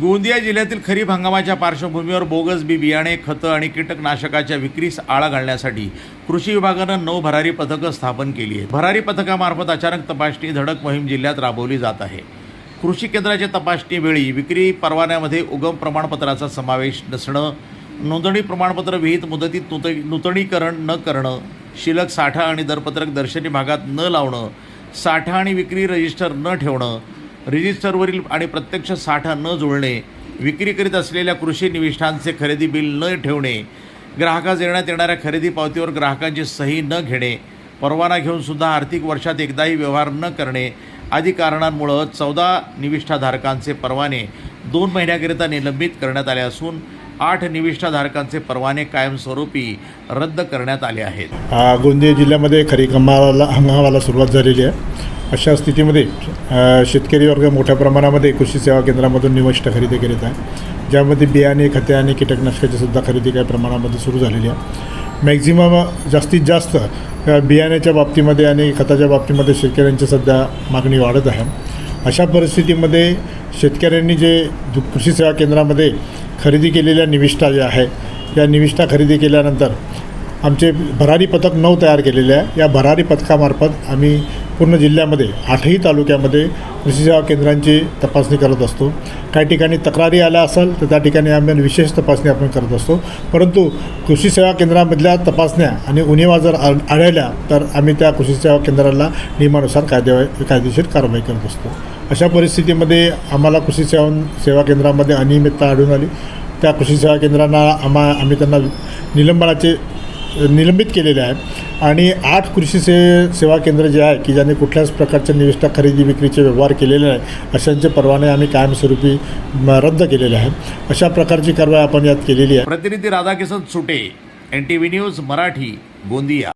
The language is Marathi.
गोंदिया जिल्ह्यातील खरीप हंगामाच्या पार्श्वभूमीवर बोगस बी बियाणे खतं आणि कीटकनाशकाच्या विक्रीस आळा घालण्यासाठी कृषी विभागानं नऊ भरारी पथकं स्थापन केली आहेत. भरारी पथकामार्फत अचानक तपासणी धडक मोहीम जिल्ह्यात राबवली जात आहे. कृषी केंद्राच्या तपासणीवेळी विक्री परवान्यामध्ये उगम प्रमाणपत्राचा समावेश नसणं नोंदणी प्रमाणपत्र विहित मुदतीत नूत नूतनीकरण न करणं शिल्लक साठा आणि दरपत्रक दर्शनी भागात न लावणं साठा आणि विक्री रजिस्टर न ठेवणं रजिस्टरवरील आणि प्रत्यक्ष साठा न जुळणे विक्री करीत असलेल्या कृषी निविष्ठांचे खरेदी बिल न ठेवणे ग्राहकास देण्यात येणाऱ्या खरेदी पावतीवर ग्राहकांची सही न घेणे परवाना घेऊन सुद्धा आर्थिक वर्षात एकदाही व्यवहार न करणे आदी कारणांमुळं चौदा निविष्ठाधारकांचे परवाने दोन महिन्याकरिता निलंबित करण्यात आले असून आठ निविष्ठाधारकांचे परवाने कायमस्वरूपी रद्द करण्यात आले आहेत. गोंदिया जिल्ह्यामध्ये खरीप हंगामाला हंगामाला सुरुवात झालेली आहे. अशा स्थितीमध्ये शेतकरी वर्ग मोठ्या प्रमाणामध्ये कृषी सेवा केंद्रामधून निविष्ट खरेदी करीत आहे. ज्यामध्ये बियाणे खते आणि कीटकनाशकाची सुद्धा खरेदी काही प्रमाणामध्ये सुरू झालेली आहे. मॅक्झिमम जास्तीत जास्त बियाण्याच्या बाबतीमध्ये आणि खताच्या बाबतीमध्ये शेतकऱ्यांची सध्या मागणी वाढत आहे. अशा परिस्थितीमध्ये शेतकऱ्यांनी जे दु- कृषी सेवा केंद्रामध्ये खरेदी केलेल्या निविष्ठा ज्या आहे या निविष्ठा खरेदी केल्यानंतर आमचे भरारी पथक नऊ तयार केलेले आहे. या भरारी पथकामार्फत आम्ही पूर्ण जिल्ह्यामध्ये आठही तालुक्यामध्ये कृषी सेवा केंद्रांची तपासणी करत असतो. काही ठिकाणी तक्रारी आल्या असेल तर त्या ठिकाणी आम्ही विशेष तपासणी आपण करत असतो. परंतु कृषी सेवा केंद्रामधल्या तपासण्या आणि उन्हेवा जर आढळल्या तर आम्ही त्या कृषी सेवा केंद्राला नियमानुसार कायदे कायदेशीर कारवाई करत असतो. अशा परिस्थितीमध्ये आम्हाला कृषी सेवा सेवा केंद्रामध्ये अनियमितता आढळून आली. त्या कृषी सेवा केंद्रांना आम्हा आम्ही त्यांना निलंबनाचे निलंबित केलेले आहे. आणि आठ कृषी से सेवा केंद्र जे आहे की ज्यांनी कुठल्याच प्रकारच्या निविष्ठा खरेदी विक्रीचे व्यवहार केलेले आहे अशांचे परवाने आम्ही कायमस्वरूपी म, रद्द केलेले आहेत अशा प्रकारची कारवाई आपण यात केलेली आहे. प्रतिनिधी Radhakishan Sute N T V news Marathi Gondia.